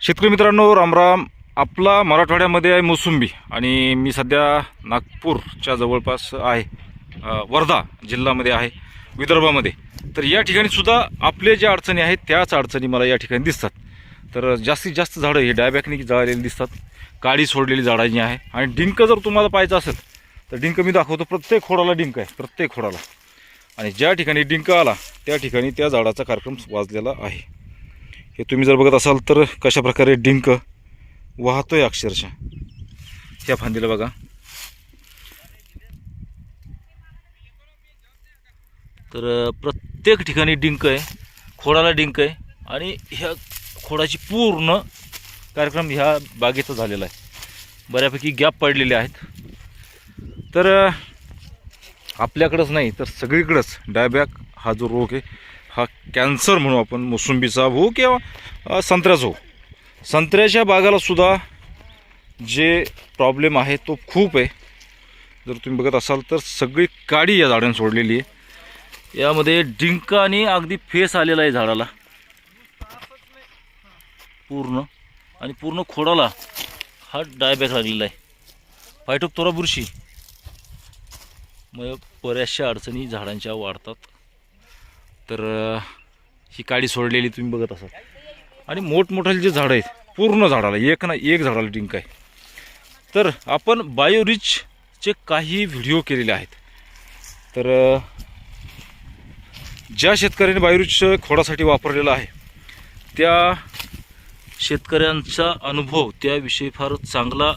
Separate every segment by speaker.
Speaker 1: शेतकरी मित्रांनो रामराम. आपला मराठवाड्यामध्ये आहे मोसुंबी आणि मी सध्या नागपूरच्या जवळपास आहे. वर्धा जिल्ह्यामध्ये आहे विदर्भामध्ये. तर या ठिकाणी सुद्धा आपले ज्या अडचणी आहेत त्याच अडचणी मला या ठिकाणी दिसतात. तर जास्तीत जास्त झाडं हे डायबॅकने जळालेली दिसतात. काळी सोडलेली झाडांची आहे. आणि डिंक जर तुम्हाला पाहायचं असेल तर डिंक मी दाखवतो. प्रत्येक खोडाला डिंक आहे प्रत्येक खोडाला. आणि ज्या ठिकाणी डिंक आला त्या ठिकाणी त्या झाडाचा कार्यक्रम वाजलेला आहे. हे तुम्ही जर बघत असाल तर कशा प्रकारे डिंक वाहतोय अक्षरशः. ह्या फांदीला बघा. तर प्रत्येक ठिकाणी डिंक आहे. खोडाला डिंक आहे. आणि ह्या खोडाची पूर्ण कार्यक्रम ह्या बागेचा झालेला आहे. बऱ्यापैकी गॅप पडलेले आहेत. तर आपल्याकडंच नाही तर सगळीकडंच डायबॅक हा जो रोग आहे हा कॅन्सर म्हणू आपण मोसंबीचा हो किंवा संत्र्याचा हो संत्र्याच्या बागालासुद्धा जे प्रॉब्लेम आहे तो खूप आहे. जर तुम्ही बघत असाल तर सगळी काडी या झाडाने सोडलेली आहे. यामध्ये डिंक आणि अगदी फेस आलेला आहे झाडाला. पूर्ण. आणि पूर्ण खोडाला हा डायबॅक लागलेला आहे. फायटोप्तोरा बुरशी मग बऱ्याचशा अडचणी झाडांच्या वाढतात. तर ही काळी सोडलेली तुम्ही बघत असाल. आणि मोठमोठ्याली जे झाडं आहेत पूर्ण झाडाला एक ना एक झाडाला डिंक आहे. तर आपण बायोरिचचे काही व्हिडिओ केलेले आहेत. तर ज्या शेतकऱ्याने बायोरिच खोडासाठी वापरलेला आहे त्या शेतकऱ्यांचा अनुभव त्याविषयी फार चांगला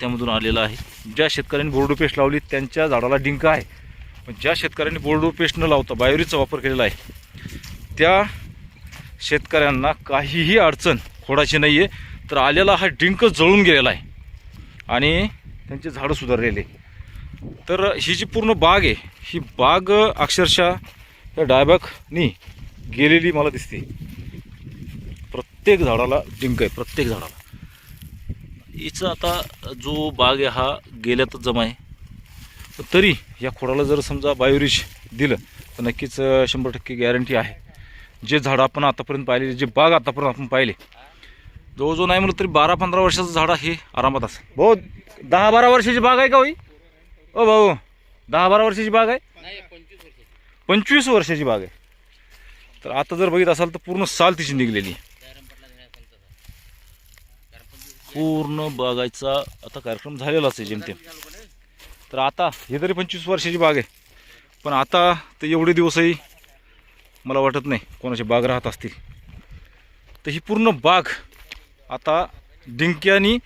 Speaker 1: त्यामधून आलेला आहे. ज्या शेतकऱ्यांनी बोर्डो पेस्ट लावली त्यांच्या झाडाला डिंक आहे. पण ज्या शेतकऱ्यांनी बोर्डो पेस्ट न लावता बायोरीचा वापर केलेला आहे त्या शेतकऱ्यांना काहीही अडचण खोडाची नाही आहे तर आलेला हा डिंक जळून गेलेला आहे आणि त्यांचे झाडं सुधारलेले तर ही जी पूर्ण बाग आहे ही बाग अक्षरशः त्या डायबॅकनी गेलेली मला दिसते. प्रत्येक झाडाला डिंक आहे प्रत्येक झाडाला. हिचा आता जो बाग आहे हा गेल्यातच जमा आहे. तरी या खोडाला जर समजा बायोरिच दिलं तर नक्कीच शंभर टक्के गॅरंटी आहे. जे झाडं आपण आतापर्यंत पाहिले जे बाग आतापर्यंत आपण पाहिले जवळजवळ नाही म्हणलं तरी बारा पंधरा वर्षाचं झाड हे आरामात असेल भाऊ दहा बारा वर्षाची बाग आहे का होई ओ भाऊ दहा बारा वर्षाची बाग आहे? पंचवीस वर्षाची. बाग आहे. तर आता जर बघित असाल तर पूर्ण साल तिची निघलेली आहे. पूर्ण बागायचा आता कार्यक्रम झालेलाच आहे जेमतेम. तर आता हे तरी पंचवीस वर्षाची बाग आहे. पण आता तर एवढे दिवसही मला वाटत नाही कोणाची बाग राहत असतील. तर ही पूर्ण बाग आता डिंक्यानी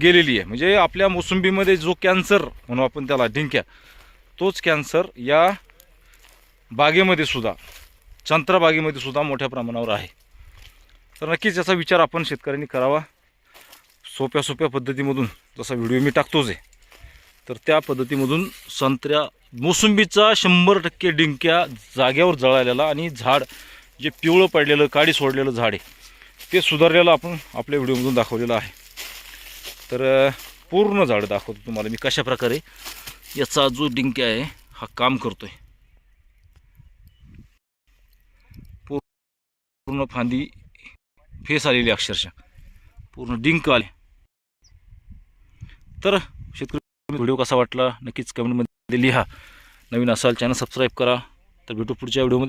Speaker 1: गेलेली आहे. म्हणजे आपल्या मोसंबीमध्ये जो कॅन्सर म्हणू आपण त्याला डिंक्या तोच कॅन्सर या बागेमध्ये सुद्धा संत्रा बागेमध्ये सुद्धा मोठ्या प्रमाणावर आहे. तर नक्कीच याचा विचार आपण शेतकऱ्यांनी करावा. सोप्या सोप्या पद्धतीमधून जसा व्हिडिओ मी टाकतोच आहे. तर त्या पद्धतीमधून संत्र्या मोसंबीचा शंभर टक्के डिंक्या जाग्यावर जळालेला आणि झाड जे पिवळं पडलेलं काडी सोडलेलं झाड आहे ते सुधारलेलं आपण आपल्या व्हिडिओमधून दाखवलेलं आहे. तर पूर्ण झाड दाखवतो तुम्हाला मी कशा प्रकारे. याचा जो डिंक्या आहे हा काम करतो आहे पूर्ण फांदी फेस आलेली अक्षरशः. पूर्ण डिंक आले. तर शेतकरी व्हिडिओ कसा वाटला नक्कीच कमेंटमध्ये लिहा. नवीन असाल चॅनल सबस्क्राईब करा. तर भेटू पुढच्या व्हिडिओमध्ये.